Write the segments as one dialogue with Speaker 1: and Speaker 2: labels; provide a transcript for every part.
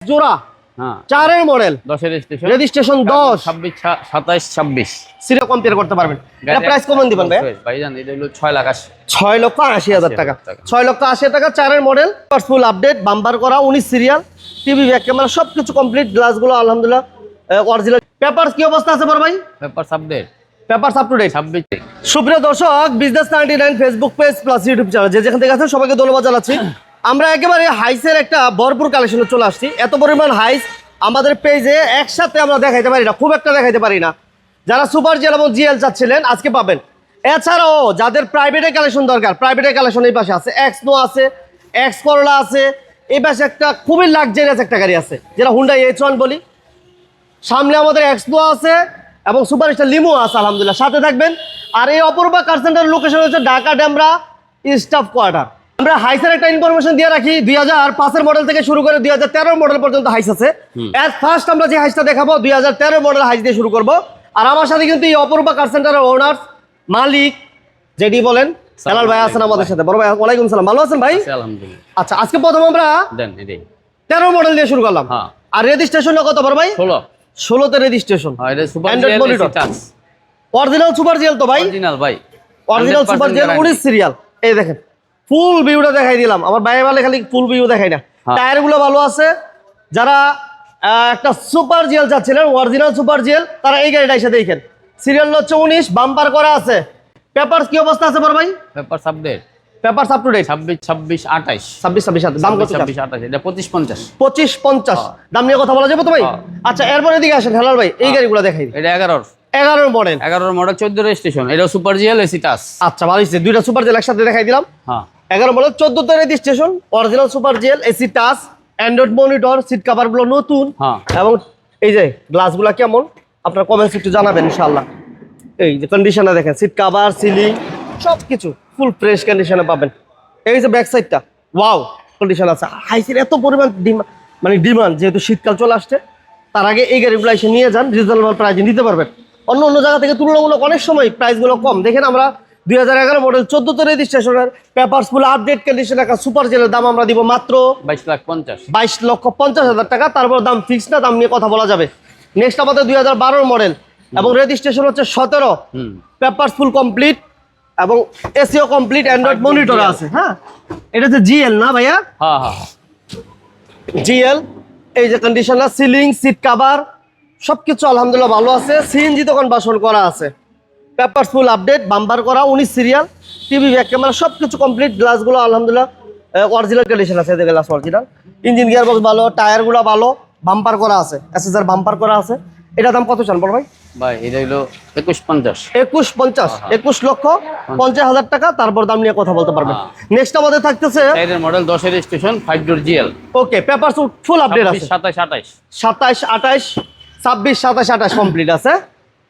Speaker 1: জোড়া
Speaker 2: হ্যাঁ।
Speaker 1: চারের মডেল।
Speaker 2: দশের
Speaker 1: রেজিস্ট্রেশন দশ।
Speaker 2: ছাব্বিশ সাতাইশ ছাব্বিশ।
Speaker 1: সিরিয়াল কম্পেয়ার করতে পারবেন। এটা প্রাইস কমন দিবেন ভাই
Speaker 2: ভাইজান এটা হলো ছয় লাখ আশি।
Speaker 1: ছয় লক্ষ আশি হাজার টাকা। ছয় লক্ষ আশি টাকা। চারের মডেল ফুল আপডেট বাম্পার করা উনিশ সিরিয়াল টিভি ব্যাক ক্যামেরা সব কিছু কমপ্লিট গ্লাসগুলো আলহামদুলিল্লাহ অরিজিনাল পেপারস কি অবস্থা আছে বড় ভাই?
Speaker 2: পেপার সাবডেট
Speaker 1: পেপারস আপ টু ডেট
Speaker 2: ছাব্বিশ
Speaker 1: সুপ্রিয় দর্শক business ninety nine Facebook page plus YouTube channel যে যেখান থেকে আছেন সবাইকে ধন্যবাদ জানাচ্ছি। আমরা একেবারে হাইসের একটা ভরপুর কালেকশনে চলে আসছি। এত পরিমাণ হাইস আমাদের পেজে একসাথে আমরা দেখাইতে পারি না, খুব একটা দেখাইতে পারি না। যারা সুপার জিএল এবং জিএল চাচ্ছিলেন, আজকে পাবেন। এছাড়াও যাদের প্রাইভেটের কালেকশন দরকার প্রাইভেটের কালেকশন এই পাশে আছে এক্স নো আছে এক্স করোলা আছে, এই পাশে একটা খুবই লাক্সারিয়াস একটা গাড়ি আছে, যেটা হুন্ডা এইচ ওয়ান বলি। সামনে আমাদের এক্সপো আছে এবং সুপারস্টার লিমো আছে, আলহামদুলিল্লাহ। সাথে থাকবেন। আর এই অপূর্বা কার সেন্টার লোকেশন হচ্ছে ঢাকা ডেমরা স্টাফ কোয়ার্টার আমরা হাইসের একটা ইনফরমেশন দিয়ে রাখি দুই হাজার পাঁচের মডেল থেকে শুরু করে দুই হাজার তেরো মডেল পর্যন্ত হাইস আছে। এট ফার্স্ট আমরা যে হাইসটা দেখাবো দুই হাজার তেরো মডেল হাইস দিয়ে শুরু করব। আর আমার সাথে কিন্তু এই অপূর্বা কার সেন্টারের ওনার মালিক যেটি বলেন সালাল ভাই আছেন আমাদের সাথে। বড় ভাই ওয়ালাইকুম সালাম। ভালো আছেন ভাই?
Speaker 2: আলহামদুলিল্লাহ।
Speaker 1: আচ্ছা আজকে প্রথম আমরা তেরো মডেল দিয়ে শুরু করলাম।
Speaker 2: হ্যাঁ।
Speaker 1: আর রেজিস্ট্রেশনটা কত বড় ভাই?
Speaker 2: ষোলো।
Speaker 1: ষোলোতে registration
Speaker 2: super GL
Speaker 1: original super GL তো ভাই?
Speaker 2: অরিজিনাল ভাই।
Speaker 1: Original super
Speaker 2: guarantee।
Speaker 1: উনিশ সিরিয়াল এই দেখেন ফুল ভিউটা দেখাই দিলাম। আমার বাইরে বলে খালি ফুল ভিউ দেখাই না।
Speaker 2: হ্যাঁ।
Speaker 1: টায়ারগুলো ভালো আছে। যারা একটা সুপার জেল চাচ্ছিলেন অরিজিনাল সুপার জেল তারা এই গাড়িটা এসে দেখেন। সিরিয়াল হচ্ছে উনিশ বাম্পার করা আছে। পেপার কি অবস্থা আছে বড় ভাই?
Speaker 2: পেপার সাবডেট
Speaker 1: পেপার আপ টু ডেট
Speaker 2: ছাব্বিশ ছাব্বিশ আঠাইশ।
Speaker 1: ছাব্বিশ ছাব্বিশ সাত দাম কত
Speaker 2: ছাব্বিশ আঠাইশ এটা পঁচিশ পঞ্চাশ।
Speaker 1: পঁচিশ পঞ্চাশ। দাম নিয়ে কথা বলা যাবে তো ভাই?
Speaker 2: হ্যাঁ।
Speaker 1: আচ্ছা এরপরে দিকে আসেন হেলাল ভাই এই গাড়িগুলো দেখাই
Speaker 2: এটা এগারোর।
Speaker 1: এগারোর মডেল
Speaker 2: এগারোর মডেল চোদ্দ রেজিস্ট্রেশন এটা সুপার জিএল এসি টাচ
Speaker 1: আচ্ছা ভালো দুইটা সুপার জেল একসাথে দেখাই দিলাম।
Speaker 2: হ্যাঁ।
Speaker 1: এগারো model চোদ্দতে station original super GL AC touch Android monitor seat কাভারগুলো নতুন
Speaker 2: হ্যাঁ।
Speaker 1: এবং এই যে গ্লাসগুলো কেমন? আপনার কমেন্টস একটু জানাবেন ইনশাল্লাহ এই যে কন্ডিশনে দেখেন সিট কাভার সিলিং সব কিছু ফুল ফ্রেশ কন্ডিশনে পাবেন। এই যে ব্যাক সাইডটা ওয়াও কন্ডিশন আছে। হাইসির এত পরিমাণ ডিমান্ড মানে ডিমান্ড যেহেতু শীতকাল চলে আসছে তার আগে এই গাড়িগুলো এসে নিয়ে যান রিজনেবল প্রাইসে নিতে পারবেন। অন্য অন্য জায়গা থেকে তুলনামূলক অনেক সময় প্রাইসগুলো কম। দেখেন আমরা দুই হাজার এগারো মডেল চোদ্দতে রেজিস্ট্রেশনের পেপারস ফুল আপডেট কন্ডিশন একটা সুপার জেলের দাম আমরা দিব মাত্র
Speaker 2: বাইশ লাখ পঞ্চাশ।
Speaker 1: বাইশ লক্ষ পঞ্চাশ হাজার টাকা। তারপর দাম ফিক্স না দাম নিয়ে কথা বলা যাবে। নেক্সট আমাদের দুই হাজার বারোর মডেল এবং রেজিস্ট্রেশন হচ্ছে সতেরো।
Speaker 2: হুম।
Speaker 1: পেপারস ফুল কমপ্লিট এবং এসিও কমপ্লিট অ্যান্ড্রয়েড মনিটর আছে হ্যাঁ? এটা হচ্ছে জিএল না ভাইয়া?
Speaker 2: হ্যাঁ হ্যাঁ।
Speaker 1: জিএল এই যে কন্ডিশনার সিলিং সিট কাভার সব কিছু আলহামদুলিল্লাহ ভালো আছে। সিএনজি তখন বাসন করা আছে। পেপার ফুল আপডেট বাম্পার করা উনিশ সিরিয়াল টিভি ব্যাক ক্যামেরা সব কিছু কমপ্লিট গ্লাসগুলো আলহামদুলিল্লাহ অরিজিনাল কন্ডিশন আছে এদের glass original engine gear box ভালো টায়ারগুলো ভালো বাম্পার করা আছে এসএসআর বাম্পার করা আছে। এটা দাম কত চান বল ভাই?
Speaker 2: ভাই এটা হলো একুশ পঞ্চাশ।
Speaker 1: একুশ পঞ্চাশ একুশ লক্ষ পঞ্চাশ হাজার টাকা তারপর দাম নিয়ে কথা বলতে পারবেন।
Speaker 2: হ্যাঁ।
Speaker 1: নেক্সট আমাদের থাকতেছে
Speaker 2: মডেল দশের station five door GL
Speaker 1: okay paper full update আছে।
Speaker 2: সাতাইশ আঠাইশ
Speaker 1: সাতাইশ আঠাইশ ছাব্বিশ সাতাশ আঠাশ কমপ্লিট আছে।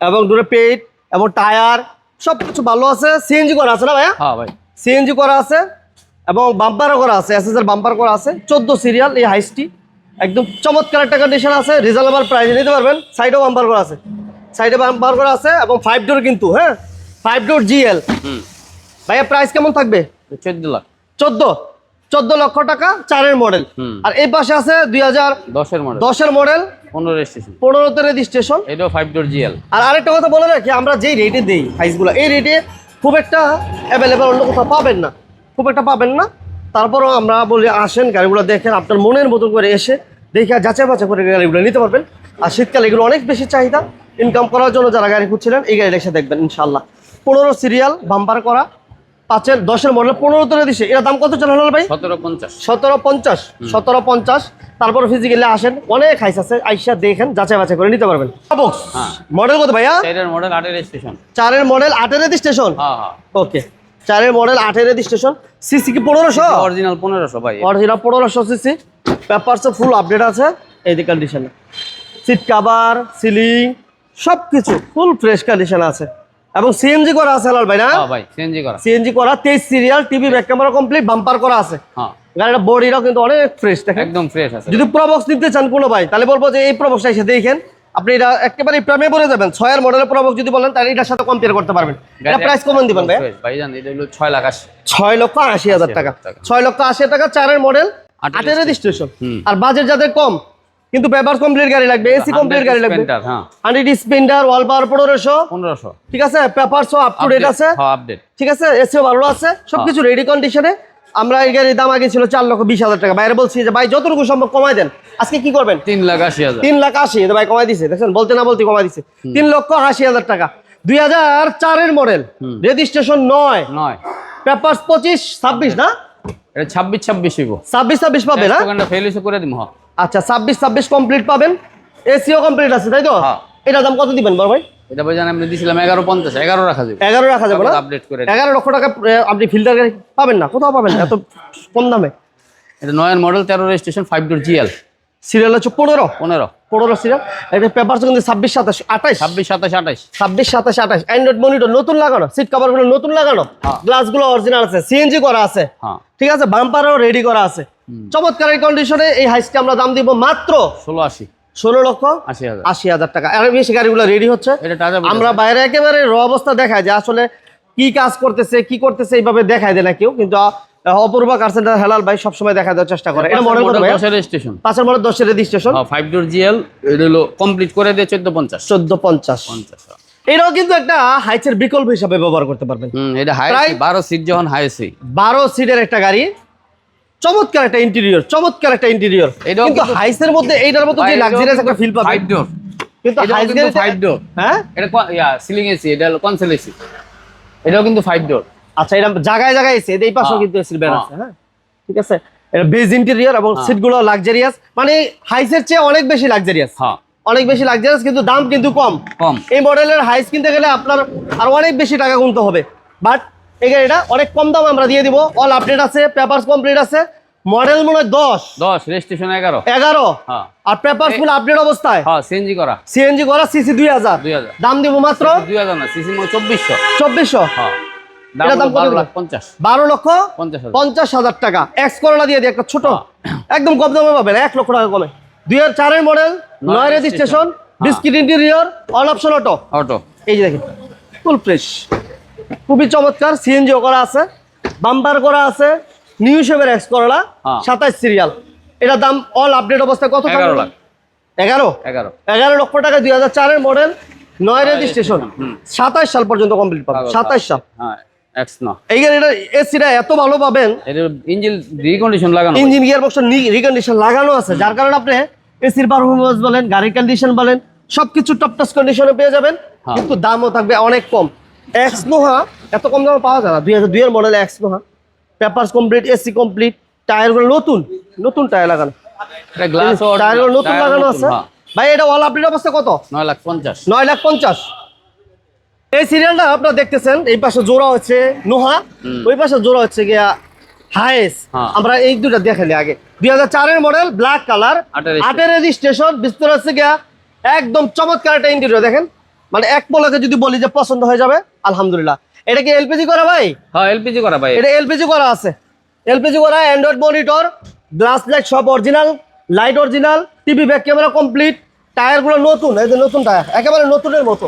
Speaker 1: এবং দূরে পেট এবং টায়ার সব কিছু ভালো আছে। সিএনজি করা আছে না ভাইয়া?
Speaker 2: হ্যাঁ ভাই।
Speaker 1: সিএনজি করা আছে এবং বাম্পারও করা আছে এসএসএর বাম্পার করা আছে। চোদ্দ সিরিয়াল এই হাইসটি একদম চমৎকার একটা কন্ডিশন আছে রিজনেবল প্রাইসে নিতে পারবেন। সাইডেও বাম্পার করা আছে। সাইডে বাম্পার করা আছে এবং ফাইভ ডোর কিন্তু হ্যাঁ? ফাইভ ডোর জিএল
Speaker 2: হুম।
Speaker 1: ভাইয়া প্রাইস কেমন থাকবে?
Speaker 2: চোদ্দ লাখ।
Speaker 1: চোদ্দ? চোদ্দ লক্ষ টাকা চারের মডেল আর এই পাশে আছে দুই হাজার
Speaker 2: দশের মডেল
Speaker 1: দশের মডেল
Speaker 2: পনেরো রেজিস্ট্রেশন
Speaker 1: পনেরোতে রেজিস্ট্রেশন
Speaker 2: এটাও ফাইভ ডোর জিএল
Speaker 1: আর আরেকটা কথা বলে রাখি আমরা যেই রেটে দেই হাইসগুলো এই রেটে খুব একটা অ্যাভেলেবেল অন্য কোথাও পাবেন না। খুব একটা পাবেন না। তারপরও আমরা বলি আসেন গাড়িগুলো দেখেন আপনার মনের মতো করে এসে দেখে যাচাই বাছাই করে গাড়িগুলো নিতে পারবেন। আর শীতকালে এগুলো অনেক বেশি চাহিদা। ইনকাম করার জন্য যারা গাড়ি খুঁজছিলেন এই গাড়িটা এসে দেখবেন ইনশাল্লাহ পনেরো সিরিয়াল বাম্পার করা পাঁচের দশের মডেল পনেরো পনেরোতে দিছে। এর দাম কত চলে ভাই?
Speaker 2: সতেরো পঞ্চাশ।
Speaker 1: সতেরো পঞ্চাশ সতেরো পঞ্চাশ। তারপর ফিজিক্যালি আসেন অনেক হাইস আছে আইসা দেখেন যাচাই বাছাই করে নিতে পারবেন। বক্স
Speaker 2: হ্যাঁ।
Speaker 1: মডেল কত ভাইয়া?
Speaker 2: চাইরের মডেল আটের রেজিস্ট্রেশন
Speaker 1: চারের মডেল আটের রেজিস্ট্রেশন
Speaker 2: হ্যাঁ হ্যাঁ।
Speaker 1: ওকে চারের মডেল আটের স্টেশন সিসি কি পনেরোশো?
Speaker 2: অরিজিনাল পনেরোশো ভাই।
Speaker 1: অরিজিনাল পনেরোশো সিসি পেপারস ফুল আপডেট আছে এই যে কন্ডিশনে সিট কাভার সিলিং সব কিছু ফুল ফ্রেশ কন্ডিশন আছে। এবং সিএনজি করা আছে লাল ভাই না?
Speaker 2: হ্যাঁ ভাই সিএনজি করা।
Speaker 1: সিএনজি করা তেইশ serial TV back camera complete bumper করা আছে।
Speaker 2: হ্যাঁ।
Speaker 1: গাড়িটা বডিটাও কিন্তু অনেক ফ্রেশ দেখেন।
Speaker 2: একদম ফ্রেশ আছে।
Speaker 1: যদি প্রবক্স নিতে চান কোনো ভাই তাহলে বলব যে এই প্রবক্সটা এসে দেখেন। আপনি এটা একেবারে প্রেমে পড়ে যাবেন। ছয়ের মডেলের প্রবক্স যদি বলেন তাহলে এটার সাথে কম্পেয়ার করতে পারবেন। এটা প্রাইস কমন দিবেন ভাই
Speaker 2: ভাই জান এটা হলো ছয় লাখ আশি।
Speaker 1: ছয় লক্ষ আশি হাজার টাকা।
Speaker 2: টাকা।
Speaker 1: ছয় লক্ষ আশি টাকা চারের মডেল
Speaker 2: আটের
Speaker 1: রেজিস্ট্রেশন আর বাজেট যাদের কম কিন্তু পেপার কমপ্লিট গাড়ি লাগবে এসি কমপ্লিট গাড়ি লাগবে।
Speaker 2: হ্যাঁ।
Speaker 1: হান্ড্রেড স্পেন্ডার ওয়াল পাওয়ার পনেরোশো।
Speaker 2: পনেরোশো।
Speaker 1: ঠিক আছে? পেপার সব আপ টু ডেট আছে?
Speaker 2: হ্যাঁ আপডেট
Speaker 1: ঠিক আছে? এসিও ভালো আছে? সবকিছু রেডি কন্ডিশনে আমরা এই গাড়ির দাম আগে ছিল চার লক্ষ বিশ হাজার টাকা। বাইরে বলছি যে ভাই যতটুকু সম্ভব কমাই দেন। আজকে কি করবেন?
Speaker 2: তিন লাখ আশি হাজার।
Speaker 1: তিন লাখ আশি এটা ভাই কমাই দিছে। দেখছেন? বলতে না বলতে কমাই দিছে। তিন লক্ষ আশি হাজার টাকা। দুই হাজার চারের মডেল রেজিস্ট্রেশন নয়।
Speaker 2: নয়।
Speaker 1: পেপার পঁচিশ ছাব্বিশ না?
Speaker 2: এটা ছাব্বিশ ছাব্বিশ হইব।
Speaker 1: ছাব্বিশ ছাব্বিশ পাবে না?
Speaker 2: দোকানটা ফেল হয়েছে করে দিব হ্যাঁ
Speaker 1: আচ্ছা ছাব্বিশ ছাব্বিশ কমপ্লিট পাবেন। এসিও কমপ্লিট আছে তাই তো?
Speaker 2: হ্যাঁ।
Speaker 1: এটার দাম কত দিবেন বড় ভাই?
Speaker 2: এটা ভাই জানেন আমরা দিয়েছিলাম এগারো পঞ্চাশ এগারো রাখা যাবে।
Speaker 1: এগারো রাখা যাবে না?
Speaker 2: আপডেট করে
Speaker 1: এগারো লক্ষ টাকা আপনি ফিল্টার পাবেন না? কোথাও পাবেন এত কম দামে।
Speaker 2: এটা নয়ন মডেল তেরো registration five door GL
Speaker 1: serial হচ্ছে পনেরো?
Speaker 2: পনেরো।
Speaker 1: পনেরো সিরিয়াল এটা পেপার কিন্তু ছাব্বিশ সাতাশ আঠাইশ
Speaker 2: ছাব্বিশ সাতাশ আঠাশ।
Speaker 1: ছাব্বিশ সাতাশ আঠাশ। অ্যান্ড্রয়েড মনিটর নতুন লাগানো সিট কভারগুলো নতুন লাগানো। গ্লাসগুলো গ্লাসগুলো অরিজিনাল আছে সিএনজি করা আছে।
Speaker 2: হ্যাঁ।
Speaker 1: ঠিক আছে? বাম্পারও রেডি করা আছে। চমৎকার এই কন্ডিশনে এই হাইসকে আমরা দাম দিব মাত্র
Speaker 2: ষোলো আশি।
Speaker 1: ষোলো লক্ষ
Speaker 2: আশি হাজার।
Speaker 1: আশি হাজার টাকা। আর বেশি গাড়িগুলো রেডি হচ্ছে। আমরা বাইরে একেবারে র অবস্থা দেখায় যে আসলে কি কাজ করতেছে কি করতেছে এইভাবে দেখায় দেয় না কেউ। কিন্তু অপূর্ব কার সেন্টার হেলাল ভাই সবসময় দেখা দেওয়ার চেষ্টা করে। এটা মডেল কত ভাই
Speaker 2: দশের রেজিস্ট্রেশন
Speaker 1: পাঁচের মডেল দশের রেজিস্ট্রেশন
Speaker 2: ফাইভ ডোর জিএল এটা হলো কমপ্লিট করে দিয়ে চোদ্দ পঞ্চাশ।
Speaker 1: চোদ্দ পঞ্চাশ।
Speaker 2: পঞ্চাশ হ্যাঁ।
Speaker 1: এটাও কিন্তু একটা হাইচের বিকল্প হিসাবে ব্যবহার করতে পারবেন।
Speaker 2: হুম এটা হাই
Speaker 1: প্রায়-
Speaker 2: বারো সিট যখন হাইসি
Speaker 1: বারো সিটের একটা গাড়ি। চমৎকার একটা ইন্টেরিয়র চমৎকার একটা ইন্টেরিয়র কিন্তু হাইসের মধ্যে এইটার মতো যে লাক্সারিয়াস একটা ফিল পাবে
Speaker 2: ফাইভ ডোর
Speaker 1: কিন্তু
Speaker 2: এটাও
Speaker 1: হাইস
Speaker 2: কিন্তু ফাইভ ডোর
Speaker 1: হ্যাঁ?
Speaker 2: এটা ইয়া সিলিং এসি এটা হলো কনসেল এসি এটাও কিন্তু ফাইভ ডোর
Speaker 1: আচ্ছা এটা জায়গায় জায়গায় এসে এই পাশেও
Speaker 2: হ্যাঁ,
Speaker 1: কিন্তু এসির ব্যান
Speaker 2: হ্যাঁ।
Speaker 1: আছে হ্যাঁ? ঠিক আছে? এটা বেজ ইন্টেরিয়র এবং
Speaker 2: হ্যাঁ।
Speaker 1: সিটগুলো লাক্সারিয়াস মানে হাইসের চেয়ে অনেক বেশি লাক্সারিয়াস
Speaker 2: হ্যাঁ।
Speaker 1: অনেক বেশি লাক্সারিয়াস কিন্তু দাম কিন্তু কম।
Speaker 2: কম।
Speaker 1: এই মডেলের হাইস কিনতে গেলে আপনার আর অনেক বেশি টাকা গুনতে হবে। বাট এই গাড়িটা অনেক কম দাম আমরা দিয়ে দিব। অল আপডেট আছে পেপারস কমপ্লিট আছে। মডেল মনে হয় দশ।
Speaker 2: দশ রেজিস্ট্রেশন এগারো।
Speaker 1: এগারো?
Speaker 2: হ্যাঁ।
Speaker 1: আর পেপারস ফুল আপডেট অবস্থায়?
Speaker 2: হ্যাঁ সিএনজি করা।
Speaker 1: সিএনজি করা সিসি দুই হাজার।
Speaker 2: দুই হাজার।
Speaker 1: দাম দিব মাত্র?
Speaker 2: দুই হাজার না সিসি চব্বিশশো।
Speaker 1: চব্বিশশো?
Speaker 2: হ্যাঁ। বারো
Speaker 1: লক্ষ
Speaker 2: পঞ্চাশ হাজার।
Speaker 1: টাকা। এক্স করোনা দিয়ে একটা ছোট। একদম কম দামে পাবেন এক লক্ষ টাকা কমে। দুই হাজার চারের মডেল
Speaker 2: নয়
Speaker 1: registration biscuit interior all option auto
Speaker 2: auto
Speaker 1: এই যে দেখেন ফুল ফ্রেশ খুবই চমৎকার সিএনজিও করা আছে বাম্পার করা আছে নিউ শেপের এক্স করলা। সাতাশ সিরিয়াল এটার দাম অল আপডেট অবস্থায় কত
Speaker 2: এগারো লাখ।
Speaker 1: এগারো?
Speaker 2: এগারো।
Speaker 1: এগারো লক্ষ টাকা দুই হাজার চারের মডেল নয় রেজিস্ট্রেশন। সাতাশ সাল পর্যন্ত কমপ্লিট পাবেন। সাতাশ সাল।
Speaker 2: হ্যাঁ এক্স ন।
Speaker 1: এই গাড়িটা এসিটা এত ভালো পাবেন।
Speaker 2: ইঞ্জিন রিকন্ডিশন লাগানো
Speaker 1: ইঞ্জিন গিয়ার বক্স রিকন্ডিশন লাগানো আছে। যার কারণে আপনি এসির পারফরমেন্স বলেন গাড়ির কন্ডিশন বলেন সবকিছু টপ টাচ কন্ডিশনে পেয়ে যাবেন।
Speaker 2: হ্যাঁ।
Speaker 1: কিন্তু দামও থাকবে অনেক কম। এক্স নোহা এত কম দামে পাওয়া যায় না। দুই হাজার দুইয়ের model X Noah papers complete AC complete টায়ারগুলো নতুন নতুন টায়ার লাগানো। টায়ারগুলো নতুন লাগানো আছে। ভাই এটা অল আপডেট অবস্থা কত?
Speaker 2: নয় লাখ পঞ্চাশ।
Speaker 1: নয় লাখ পঞ্চাশ। এই সিরিয়ালটা আপনারা দেখতেছেন এই পাশে জোড়া হচ্ছে নোহা ওই পাশে জোড়া হচ্ছে গিয়া হায়েস
Speaker 2: হ্যাঁ।
Speaker 1: আমরা এই দুটা দেখালি আগে। দুই হাজার চারের মডেল ব্ল্যাক কালার
Speaker 2: আটের
Speaker 1: রেজিস্ট্রেশন বিস্তর হচ্ছে গিয়া একদম চমৎকার একটা ইন্টেরিয়র দেখেন। মানে এক পলকে যদি বলি যে পছন্দ হয়ে যাবে আলহামদুলিল্লাহ। এটা কি এলপিজি করা ভাই?
Speaker 2: হ্যাঁ এলপিজি করা ভাই।
Speaker 1: এটা এলপিজি করা আছে। এলপিজি করা অ্যান্ড্রয়েড মনিটর গ্লাস লাইট সব original light original TV back camera complete টায়ারগুলো নতুন এই যে নতুন টায়ার একেবারে নতুনের মতো।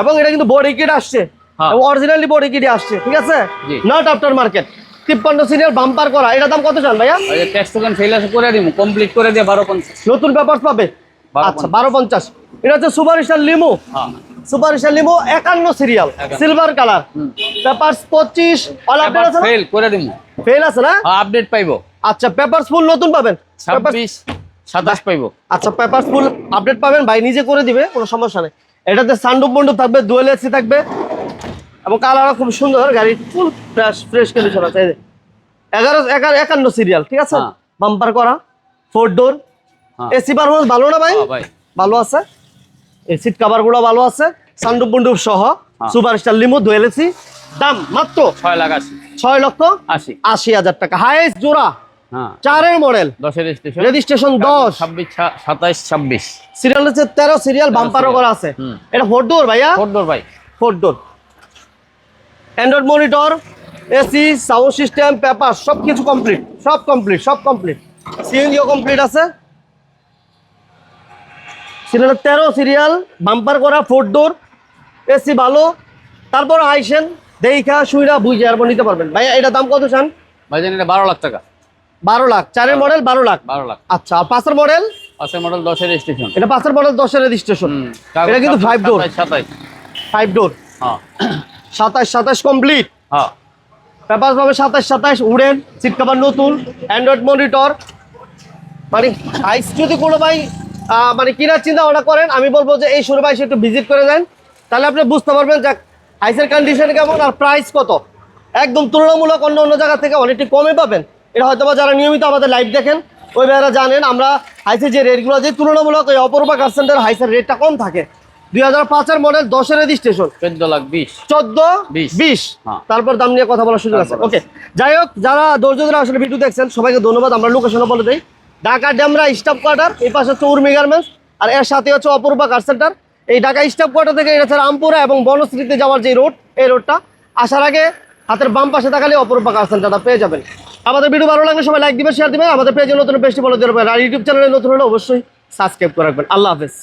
Speaker 1: এবং এটা কিন্তু বডি কিট আসছে।
Speaker 2: হ্যাঁ।
Speaker 1: অরিজিনালি বডি কিট আসছে ঠিক আছে। নট আফটার মার্কেট তিপ্পান্ন সিরিয়াল বাম্পার করা এটা দাম কত চান ভাইয়া?
Speaker 2: ট্যাক্স টোকেন ফেল আছে করে দিব কমপ্লিট করে দিয়ে বারো পঞ্চাশ।
Speaker 1: নতুন পেপার পাবে? আচ্ছা বারো পঞ্চাশ। এটা হচ্ছে সুপার স্টার লিমো।
Speaker 2: হ্যাঁ।
Speaker 1: সুপার স্টার লিমো একান্ন সিরিয়াল সিলভার কালার পেপার পঁচিশ অল আপডেট আছে
Speaker 2: ফেল করে দিব
Speaker 1: ফেল আছে না?
Speaker 2: আপডেট পাইবো।
Speaker 1: আচ্ছা পেপার ফুল নতুন পাবেন?
Speaker 2: ছাব্বিশ সাতাশ পাইবো।
Speaker 1: আচ্ছা পেপার ফুল আপডেট পাবেন? ভাই নিজে করে দিবে কোনো সমস্যা নেই। এটাতে সানডুপ মন্ডুপ থাকবে ডুয়েল এসি থাকবে এবং কালারও খুব সুন্দর গাড়ি ফুল ফ্রেশ ফ্রেশ কন্ডিশন আছে। এগারো এগারো একান্ন সিরিয়াল ঠিক আছে?
Speaker 2: হ্যাঁ।
Speaker 1: বাম্পার করা ফোর ডোর
Speaker 2: হ্যাঁ।
Speaker 1: এসি পারফরমেন্স ভালো না ভাই?
Speaker 2: হ্যাঁ, ভাই।
Speaker 1: ভালো আছে? এই সিট কাভারগুলো ভালো আছে সানডুপ মন্ডুপ সহ
Speaker 2: হ্যাঁ।
Speaker 1: Super star Limo dual AC দাম মাত্র
Speaker 2: ছয় লাখ আশি।
Speaker 1: ছয় লক্ষ
Speaker 2: আশি।
Speaker 1: আশি হাজার টাকা। হাইস্ট জোড়া
Speaker 2: হ্যাঁ।
Speaker 1: চারের মডেল
Speaker 2: দশের রেজিস্ট্রেশন
Speaker 1: রেজিস্ট্রেশন দশ।
Speaker 2: ছাব্বিশ সাতাশ ছাব্বিশ।
Speaker 1: সিরিয়াল হচ্ছে তেরো সিরিয়াল বাম্পারও করা আছে। এটা ফোর ডোর ভাইয়া?
Speaker 2: ফোর ডোর ভাই।
Speaker 1: Four door Android monitor AC sound system paper সব কিছু কমপ্লিট সব কমপ্লিট সব কমপ্লিট সিএনজিও কমপ্লিট আছে। সিরিয়াল তেরো সিরিয়াল বাম্পার করা ফোর ডোর এসি ভালো। তারপর আইসেন দেখা শুইরা বুঝে আর নিতে পারবেন। ভাইয়া এটা দাম কত চান?
Speaker 2: ভাই জানি এটা বারো লাখ টাকা।
Speaker 1: বারো লাখ। চারের মডেল বারো লাখ।
Speaker 2: বারো লাখ।
Speaker 1: আচ্ছা আর পাঁচের মডেল
Speaker 2: পাঁচের মডেল দশের রেজিস্ট্রেশন
Speaker 1: এটা পাঁচের মডেল দশের রেজিস্ট্রেশন এটা কিন্তু ফাইভ ডোর
Speaker 2: সাতাইশ
Speaker 1: ফাইভ ডোর
Speaker 2: হ্যাঁ।
Speaker 1: সাতাশ সাতাশ কমপ্লিট
Speaker 2: হ্যাঁ।
Speaker 1: পেপার পাবে সাতাশ সাতাশ উড়েন। সিট কাভার নতুন। অ্যান্ড্রয়েড মনিটর মানে হাইস যদি কোনো ভাই মানে কেনার চিন্তা ভাবনা করেন আমি বলব যে এই শোরুমে এসে একটু ভিজিট করে যান তাহলে আপনি বুঝতে পারবেন যে আইসের কন্ডিশন কেমন আর প্রাইস কত। একদম তুলনামূলক অন্য অন্য জায়গা থেকে অনেকটি কমে পাবেন। এটা হয়তো বা যারা নিয়মিত আমাদের লাইভ দেখেন ওই ভাইয়ারা জানেন আমরা হাইসের যে রেটগুলো যে তুলনামূলক ওই অপরূপা কার সেন্টার হাইসের রেটটা কম থাকে। দুই হাজার পাঁচের মডেল দশের রেজিস্ট্রেশন
Speaker 2: চোদ্দ লাখ বিশ।
Speaker 1: চোদ্দ
Speaker 2: বিশ। হ্যাঁ।
Speaker 1: তারপর দাম নিয়ে কথা বলার সুযোগ আছে। ওকে যাই হোক যারা ধৈর্য ধরে আসলে ভিডিও দেখছেন সবাইকে ধন্যবাদ। আমরা লোকেশনও বলে দিই। ঢাকা ডেমরা স্টাফ কোয়ার্টার, এই পাশে হচ্ছে উর্মি গার্মেন্টস, আর এর সাথে হচ্ছে অপূর্বা কার সেন্টার। এই ঢাকা স্টাফ কোয়ার্টার থেকে এটা রামপুরা এবং বনশ্রীতে যাওয়ার যে রোড, এই রোডটা, আসার আগে হাতের বাম পাশে থাকালে অপরূপা কার সেন্টারটা পেয়ে যাবেন। আমাদের ভিডিও ভালো লাগলে সবাই লাইক দিবেন শেয়ার দিবেন, আমাদের পেজে নতুন বেশি বলে দেবেন আর ইউটিউব চ্যানেলে নতুন হলে অবশ্যই সাবস্ক্রাইব করে রাখবেন। আল্লাহ হাফেজ।